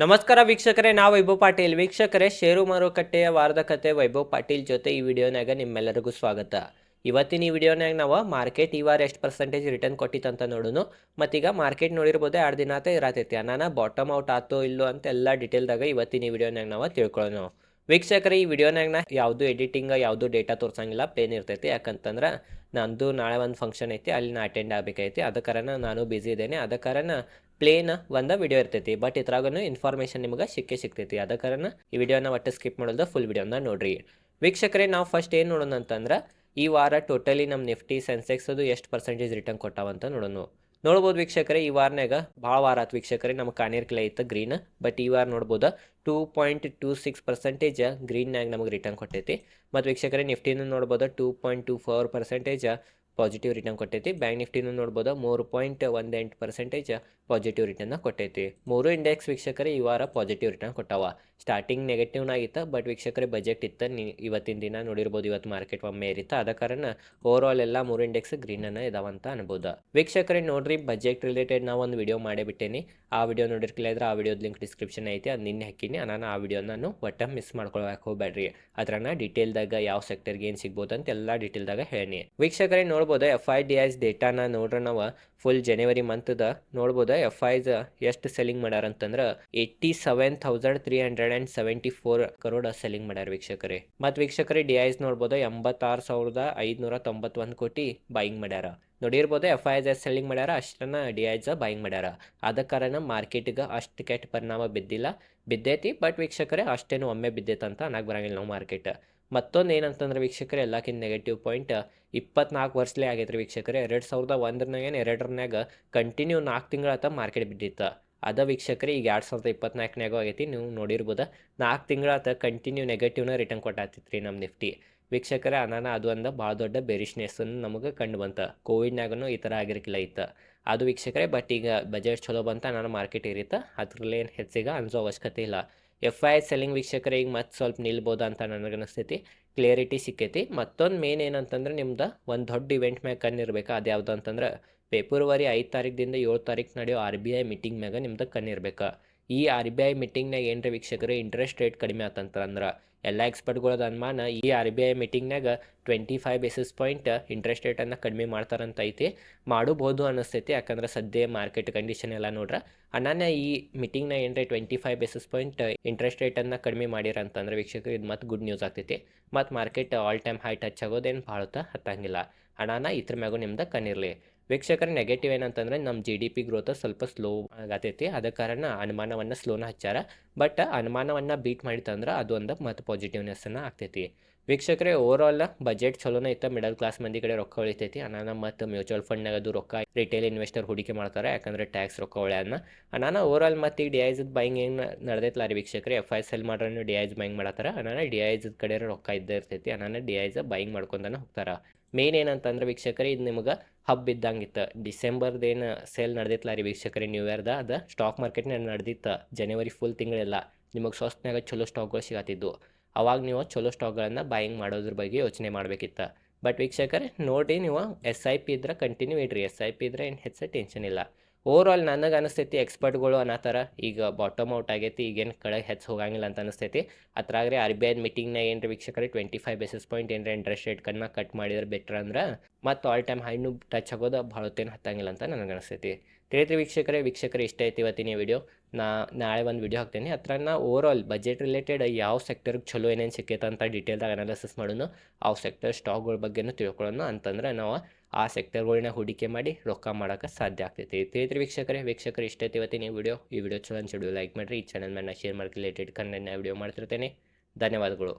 ನಮಸ್ಕಾರ ವೀಕ್ಷಕರೇ, ನಾವು ವೈಭವ್ ಪಾಟೀಲ್. ವೀಕ್ಷಕರೇ ಷೇರು ಮಾರುಕಟ್ಟೆಯ ವಾರದ ಕತೆ ವೈಭವ್ ಪಾಟೀಲ್ ಜೊತೆ ಈ ವಿಡಿಯೋನಾಗ ನಿಮ್ಮೆಲ್ಲರಿಗೂ ಸ್ವಾಗತ. ಇವತ್ತಿನ ಈ ವಿಡಿಯೋನಾಗ ನಾವು ಮಾರ್ಕೆಟ್ ಈ ವಾರ ಎಷ್ಟು ಪರ್ಸೆಂಟೇಜ್ ರಿಟರ್ನ್ ಕೊಟ್ಟಿತ್ತಂತ ನೋಡೋನು. ಮತ್ತೀಗ ಮಾರ್ಕೆಟ್ ನೋಡಿರ್ಬೋದು ಎರಡು ದಿನ ಇರತೈತಿ. ಅನಾನ ಬಾಟಮ್ ಔಟ್ ಆತೋ ಇಲ್ಲೋ ಅಂತ ಎಲ್ಲ ಡೀಟೇಲ್ದಾಗ ಇವತ್ತಿನ ಈ ವಿಡಿಯೋನಾಗ ನಾವು ತಿಳ್ಕೊಳ್ಳೋಣ ವೀಕ್ಷಕರೇ, ಈ ವಿಡಿಯೋನಾಗ ನಾ ಯಾವುದು ಎಡಿಟಿಂಗ್ ಯಾವುದು ಡೇಟಾ ತೋರ್ಸಂಗಿಲ್ಲ ಪ್ಲೇನ್ ಇರ್ತೈತಿ. ಯಾಕಂತಂದ್ರೆ ನಂದು ನಾಳೆ ಒಂದು ಫಂಕ್ಷನ್ ಐತಿ ಅಲ್ಲಿ ನಾ ಅಟೆಂಡ್ ಆಗಬೇಕೈತಿ. ಅದ ಕಾರಣ ನಾನು ಬ್ಯುಸಿ ಇದ್ದೇನೆ. ಅದ ಕಾರಣ ಪ್ಲೇನ್ ಒಂದು ವಿಡಿಯೋ ಇರ್ತೈತಿ. ಬಟ್ ಇದ್ರಾಗೂ ಇನ್ಫಾರ್ಮೇಷನ್ ನಿಮ್ಗೆ ಸಿಕ್ಕೇ ಸಿಗ್ತೈತಿ. ಅದ ಕಾರಣ ಈ ವಿಡಿಯೋನ ಒಟ್ಟು ಸ್ಕಿಪ್ ಮಾಡೋದು ಫುಲ್ ವಿಡಿಯೋನ ನೋಡ್ರಿ. ವೀಕ್ಷಕರೇ, ನಾವು ಫಸ್ಟ್ ಏನು ನೋಡೋಣ ಅಂತಂದ್ರೆ ಈ ವಾರ ಟೋಟಲಿ ನಮ್ಮ ನಿಫ್ಟಿ ಸೆನ್ಸೆಕ್ಸ್ ಅದು ಎಷ್ಟು ಪರ್ಸೆಂಟೇಜ್ ರಿಟರ್ನ್ ಕೊಟ್ಟಾವಂತ ನೋಡೋಣ. ನೋಡ್ಬೋದು ವೀಕ್ಷಕರೇ, ಈ ವಾರನಾಗ ಭಾಳ ವಾರ ಆತು ವೀಕ್ಷಕರೇ, ನಮ್ಮ ಕಾನೇರ್ಕಿಲ್ಲ ಇತ್ತು ಗ್ರೀನ್, ಬಟ್ ಈ ವಾರ ನೋಡ್ಬೋದು two point two six percentage ಗ್ರೀನ್ನಾಗ ನಮಗೆ ರಿಟರ್ನ್ ಕೊಟ್ಟೈತಿ. ಮತ್ತು ವೀಕ್ಷಕರೇ ನಿಫ್ಟಿನೂ ನೋಡ್ಬೋದು two point two four percentage positive return ಕೊಟ್ಟೈತಿ. ಬ್ಯಾಂಕ್ ನಿಫ್ಟಿನೂ ನೋಡ್ಬೋದು, ಮೂರು ಪಾಯಿಂಟ್ ಒಂದು ಎಂಟು ಪರ್ಸೆಂಟೇಜ್ ಪಾಸಿಟಿವ್ ರಿಟರ್ನ ಕೊಟ್ಟೈತಿ. ಮೂರು ಇಂಡೆಕ್ಸ್ ವೀಕ್ಷಕರೇ ಈ ವಾರ ಪಾಸಿಟಿವ್ ರಿಟರ್ನ್ ಕೊಟ್ಟಾವ. ಸ್ಟಾರ್ಟಿಂಗ್ ನೆಗೆಟಿವ್ನಾಗಿತ್ತು ಬಟ್ ವೀಕ್ಷಕರ ಬಜೆಟ್ ಇತ್ತು. ನೀ ಇವತ್ತಿನ ದಿನ ನೋಡಿರ್ಬೋದು, ಇವತ್ತು ಮಾರ್ಕೆಟ್ ಒಮ್ಮೆ ಏರಿತ್ತು. ಆದ ಕಾರಣ ಓವರ್ ಆಲ್ ಎಲ್ಲ ಮೂರು ಇಂಡೆಕ್ಸ್ ಗ್ರೀನ್ ಗ್ರೀನನ್ನು ಇದಾವಂತ ಅನ್ಬೋದು. ವೀಕ್ಷಕರೇ, ನೋಡ್ರಿ ಬಜೆಟ್ ರಿಲೇಟೆಡ್ ನಾವು ಒಂದು ವಿಡಿಯೋ ಮಾಡಿಬಿಟ್ಟೇನಿ. ಆ ವಿಡಿಯೋ ನೋಡಿರ್ಕಿಲ್ಲ ಆ ವಿಡಿಯೋದ ಲಿಂಕ್ ಡಿಸ್ಕ್ರಿಪ್ಷನ್ ಐತಿ. ಅದು ನಿನ್ನೆ ಹಾಕಿನಿ. ನಾನು ಆ ವಿಡಿಯೋ ನಾನು ಒಟ್ಟ ಮಿಸ್ ಮಾಡ್ಕೊಳಕ್ಕೆ ಹೋಗ್ಬೇಡ್ರಿ. ಅದ್ರನ್ನ ಡೀಟೇಲ್ದಾಗ ಯಾವ ಸೆಕ್ಟರ್ಗೆ ಏನು ಸಿಗ್ಬೋದು ಅಂತ ಎಲ್ಲ ಡೀಟೇಲ್ದಾಗ ಹೇಳಿ ವೀಕ್ಷಕರೇ ನೋಡ್ಬೋದು ಎಫ್ ಐ ಡಿ ಐಸ್ ಡೇಟಾನ ನೋಡ್ರೆ ನಾವು ಫುಲ್ ಜನವರಿ ಮಂತ್ದ ನೋಡ್ಬೋದು ಎಫ್ ಐಸ್ ಎಷ್ಟು ಸೆಲ್ಲಿಂಗ್ ಮಾಡ್ಯಾರ ಅಂತಂದ್ರೆ eighty seven thousand three hundred and seventy four crore selling ಮಾಡ್ಯಾರ ವೀಕ್ಷಕರೇ. ಮತ್ತು ವೀಕ್ಷಕರೇ ಡಿ ಐಸ್ ನೋಡ್ಬೋದು ಎಂಬತ್ತಾರು ಸಾವಿರದ ಐದುನೂರ ತೊಂಬತ್ತೊಂದು ಕೋಟಿ ಬಾಯಿಂಗ್ ಮಾಡ್ಯಾರ ನೋಡಿರ್ಬೋದು ಎಫ್ ಐ ಎಸ್ ಸೆಲ್ಲಿಂಗ್ ಮಾಡ್ಯಾರ ಅಷ್ಟನ್ನ ಡಿ ಐಸ್ ಬಾಯಿಂಗ್ ಮಾಡ್ಯಾರ ಆದ ಕಾರಣ ಮಾರ್ಕೆಟ್ಗೆ ಅಷ್ಟು ಕೆಟ್ಟ ಪರಿಣಾಮ ಬಿದ್ದಿಲ್ಲ. ಬಿದ್ದೈತಿ ಬಟ್ ವೀಕ್ಷಕರೇ, ಅಷ್ಟೇನು ಒಮ್ಮೆ ಬಿದ್ದೈತೆ ಅಂತ ಅನ್ನಕ್ಕೆ ಬರಂಗಿಲ್ಲ ನಾವು ಮಾರ್ಕೆಟ್ ಮತ್ತೊಂದು ಏನಂತಂದ್ರೆ ವೀಕ್ಷಕರೇ, ಎಲ್ಲಕ್ಕಿಂತ ನೆಗೆಟಿವ್ ಪಾಯಿಂಟ್ ಇಪ್ಪತ್ನಾಲ್ಕು ವರ್ಷಲೇ ಆಗೈತೆ ರೀ ವೀಕ್ಷಕರೇ. ಎರಡು ಸಾವಿರದ ಒಂದರನಾಗ ಏನು ಎರಡರನ್ಯಾಗ ಕಂಟಿನ್ಯೂ ನಾಲ್ಕು ತಿಂಗಳ ಆತ ಮಾರ್ಕೆಟ್ ಬಿದ್ದಿತ್ತು. ಅದ ವೀಕ್ಷಕರ, ಈಗ ಎರಡು ಸಾವಿರದ ಇಪ್ಪತ್ನಾಲ್ಕನಾಗೂ ಆಗೈತಿ. ನೀವು ನೋಡಿರ್ಬೋದು, ನಾಲ್ಕು ತಿಂಗಳ ಆತ ಕಂಟಿನ್ಯೂ ನೆಗೆಟಿವ್ನ ರಿಟರ್ನ್ ಕೊಟ್ಟಾತಿತ್ತು ನಮ್ಮ ನಿಫ್ಟಿ. ವೀಕ್ಷಕರೇ, ಅನಾನ ಅದು ಒಂದು ಭಾಳ ದೊಡ್ಡ ಬೆರಿಶ್ನೆಸ್ಸನ್ನು ನಮಗೆ ಕಂಡು ಬಂತು. ಕೋವಿಡ್ನಾಗೂ ಈ ಥರ ಆಗಿರ್ಕಿಲ್ಲ ಇತ್ತು. ಅದು ವೀಕ್ಷಕರೇ ಬಟ್ ಈಗ ಬಜೆಟ್ ಚಲೋ ಬಂತ ನಾನು ಮಾರ್ಕೆಟ್ ಇರಿತ್ತು ಅದ್ರಲ್ಲಿ ಏನು ಹೆಚ್ಚಿಗೆ ಅನ್ಸೋ ಅವಶ್ಯಕತೆ ಇಲ್ಲ. ಎಫ್ ಐ ಸೆಲ್ಲಿಂಗ್ ವೀಕ್ಷಕರಿಗೆ ಮತ್ತೆ ಸ್ವಲ್ಪ ನಿಲ್ಬೋದು ಅಂತ ನನಗೆ ಅನಿಸ್ತೈತಿ ಕ್ಲಿಯರಿಟಿ ಸಿಕ್ಕೈತಿ. ಮತ್ತೊಂದು ಮೇನ್ ಏನಂತಂದ್ರೆ ನಿಮ್ದು ಒಂದು ದೊಡ್ಡ ಇವೆಂಟ್ ಮ್ಯಾಗ ಕಣ್ಣಿರ್ಬೇಕು. ಅದು ಯಾವುದು ಅಂತಂದ್ರೆ ಫೆಬ್ರವರಿ ಐದು ತಾರೀಕಿಂದ ಏಳು ತಾರೀಕು ನಡೆಯೋ ಆರ್ ಬಿ ಐ ಮೀಟಿಂಗ್ ಮ್ಯಾಗ ನಿಮ್ದು ಕಣ್ಣಿರ್ಬೇಕು. ಈ ಆರ್ ಬಿ ಐ ಮೀಟಿಂಗ್ನಾಗ ಏನರ ವೀಕ್ಷಕರು ಇಂಟ್ರೆಸ್ಟ್ ರೇಟ್ ಕಡಿಮೆ ಆತಂತಂದ್ರೆ ಎಲ್ಲ ಎಕ್ಸ್ಪರ್ಟ್ಗಳದ ಅನುಮಾನ ಈ R B I ಮೀಟಿಂಗ್ನಾಗ twenty five basis point interest ರೇಟನ್ನು ಕಡಿಮೆ ಮಾಡ್ತಾರಂತ ಐತಿ ಮಾಡಬಹುದು ಅನ್ನಿಸ್ತೈತಿ ಯಾಕಂದ್ರೆ ಸದ್ಯ ಮಾರ್ಕೆಟ್ ಕಂಡೀಷನ್ ಎಲ್ಲ ನೋಡ್ರೆ. ಅಣ್ಣನ ಈ ಮೀಟಿಂಗ್ನ ಏನರೆ twenty five basis point interest ರೇಟನ್ನು ಕಡಿಮೆ ಮಾಡ್ಯಾರ ಅಂತಂದ್ರೆ ವೀಕ್ಷಕರು, ಇದು ಮತ್ತೆ ಗುಡ್ ನ್ಯೂಸ್ ಆಗ್ತೈತಿ. ಮತ್ತು market all time high touch ಆಗೋದೇನು ಭಾಳ ಹತ್ತಂಗಿಲ್ಲ. ಅಣ್ಣನ ಇದ್ರ ಮ್ಯಾಗೂ ನಿಮ್ದು ಕಣ್ಣಿರಲಿ. ವೀಕ್ಷಕರ ನೆಗೆಟಿವ್ ಏನಂತಂದ್ರೆ ನಮ್ಮ ಜಿ ಡಿ ಪಿ ಗ್ರೋತ್ ಸ್ವಲ್ಪ ಸ್ಲೋ ಆಗತೈತಿ. ಅದ ಕಾರಣ ಅನುಮಾನವನ್ನು ಸ್ಲೋನ ಹಚ್ಚಾರ. ಬಟ್ ಅನುಮಾನವನ್ನು ಬೀಟ್ ಮಾಡಿತಂದ್ರೆ ಅದೊಂದು ಮತ್ತು ಪಾಸಿಟಿವ್ನೆಸ್ಸನ್ನು ಆಗ್ತೈತಿ. ವೀಕ್ಷಕರೇ ಓವರ್ ಆಲ್ ಬಜೆಟ್ ಚಲೋನೇ ಇತ್ತು. ಮಿಡಲ್ ಕ್ಲಾಸ್ ಮಂದಿ ಕಡೆ ರೊಕ್ಕ ಉಳಿತೈತಿ. ಅನಾನ ಮತ್ತು ಮ್ಯೂಚುವಲ್ ಫಂಡ್ನಾಗ ಅದು ರೊಕ್ಕ ರಿಟೇಲ್ ಇನ್ವೆಸ್ಟರ್ ಹೂಡಿಕೆ ಮಾಡ್ತಾರೆ. ಯಾಕಂದ್ರೆ ಟ್ಯಾಕ್ಸ್ ರೊಕ್ಕ ಒಳ್ಳೆಯನ್ನ ಅನಾನ ಓವರ್ ಆಲ್ ಮತ್ತು ಈಗ ಡಿ ಐಸ್ ಬೈಂಗ್ ಏನು ನಡೆದೈತಲ್ಲ ರೀ ವೀಕ್ಷಕರೇ? ಎಫ್ ಐ ಸೆಲ್ ಮಾಡ್ರೆ ಡಿ ಐಸ್ ಬೈಂಗ್ ಮಾಡತ್ತಾರ. ಅನಾನ ಡಿ ಐಸ್ ಕಡೆ ರೊಕ್ಕ ಇದ್ದೇ ಇರ್ತೈತಿ. ಅನಾನ ಡಿ ಐಸ್ ಬೈಂಗ್ ಮಾಡ್ಕೊಂಡನ ಹೋಗ್ತಾರೆ. ಮೇನ್ ಏನಂತಂದ್ರೆ ವೀಕ್ಷಕರೇ, ಇದು ನಿಮಗೆ ಹಬ್ ಇದ್ದಂಗಿತ್ತು. ಡಿಸೆಂಬರ್ದೇನು ಸೇಲ್ ನಡೆದಿತ್ತಲ್ಲ ರೀ ವೀಕ್ಷಕರೇ ನ್ಯೂ ಇಯರ್ದ ಅದು ಸ್ಟಾಕ್ ಮಾರ್ಕೆಟ್ನಾಗ ನಡೆದಿತ್ತು. ಜನವರಿ ಫುಲ್ ತಿಂಗಳೆಲ್ಲ ನಿಮಗೆ ಸ್ವಸ್ತ್ನಾಗ ಚಲೋ ಸ್ಟಾಕ್ಗಳು ಸಿಗತ್ತಿದ್ದು. ಅವಾಗ ನೀವು ಚಲೋ ಸ್ಟಾಕ್ಗಳನ್ನು ಬಾಯಿಂಗ್ ಮಾಡೋದ್ರ ಬಗ್ಗೆ ಯೋಚನೆ ಮಾಡಬೇಕಿತ್ತು. ಬಟ್ ವೀಕ್ಷಕರೇ, ನೋಡಿ ನೀವು ಎಸ್ ಐ ಪಿ ಇದ್ರೆ ಕಂಟಿನ್ಯೂ ಇಡ್ರಿ. ಎಸ್ ಐ ಪಿ ಇದ್ರೆ ಏನು ಹೆಚ್ಚು ಟೆನ್ಷನ್ ಇಲ್ಲ. ಓವರ್ ಆಲ್ ನನಗೆ ಅನಿಸ್ತೈತಿ ಎಕ್ಸ್ಪರ್ಟ್ಗಳು ಅನ್ನತ್ತಾರ ಈಗ ಬಾಟಮ್ ಔಟ್ ಆಗೈತಿ, ಈಗೇನು ಕೆಳಗೆ ಹೆಚ್ಚು ಹೋಗಂಗಿಲ್ಲ ಅಂತ ಅನಿಸ್ತೈತಿ. ಅದ್ರಾಗ್ರೆ ಆರ್ ಬಿ ಐ ಮೀಟಿಂಗ್ನಾಗ ಏನು ವೀಕ್ಷಕರೇ ಟ್ವೆಂಟಿ ಫೈವ್ ಬೇಸಿಸ್ ಪಾಯಿಂಟ್ ಏನರ ಇಂಟ್ರೆಸ್ಟ್ ರೇಟ್ ಕನ್ನ ಕಟ್ ಮಾಡಿದ್ರೆ ಬೆಟ್ರ್ ಅಂದ್ರೆ, ಮತ್ತು ಆಲ್ ಟೈಮ್ ಹೈನು ಟಚ್ ಆಗೋದು ಭಾಳ ಹೊತ್ತೇನು ಹತ್ತಂಗಿಲ್ಲ ಅಂತ ನನಗೆ ಅನಿಸ್ತೈತಿ. ತಿಳಿದ್ರಿ ವೀಕ್ಷಕರೇ ವೀಕ್ಷಕರೇ ಇಷ್ಟ ಐತಿ ಇವತ್ತಿನ ವಿಡಿಯೋ ನಾ ನಾಳೆ ಒಂದು ವಿಡಿಯೋ ಹಾಕ್ತೇನೆ. ಹತ್ರ ನಾ ಓವರ್ ಆಲ್ ಬಜೆಟ್ ರಿಲೇಟೆಡ್ ಯಾವ ಸೆಕ್ಟರ್ಗೆ ಚಲೋ ಏನೇನು ಸಿಕ್ಕೈತೆ ಅಂತ ಡೀಟೇಲ್ದಾಗ ಅನಾಲಿಸಿಸ್ ಮಾಡೋಣ ಆ ಸೆಕ್ಟರ್ ಸ್ಟಾಕ್ಗಳ ಬಗ್ಗೆನೂ ತಿಳ್ಕೊಳ್ಳೋಣ ಅಂತಂದ್ರೆ ನಾವು ಆ ಸೆಕ್ಟರ್ಗಳನ್ನ ಹೂಡಿಕೆ ಮಾಡಿ ರೊಕ್ಕ ಮಾಡೋಕೆ ಸಾಧ್ಯ ಆಗ್ತೈತಿ. ತಿಳಿದ್ರಿ ವೀಕ್ಷಕರೇ, ವೀಕ್ಷಕರು ಇಷ್ಟ ಐತಿ ಇವತ್ತಿನ ವಿಡಿಯೋ. ಈ ವಿಡಿಯೋ ಚಲೋ ಅನ್ಸಿಡಿಯೋ ಲೈಕ್ ಮಾಡಿರಿ. ಈ ಚಾನಲ್ ಮೇಲೆ ಶೇರ್ ಮಾಡಿ ರಿಲೇಟೆಡ್ ಕನ್ನಡ ವಿಡಿಯೋ ಮಾಡ್ತಿರ್ತೇನೆ. ಧನ್ಯವಾದಗಳು.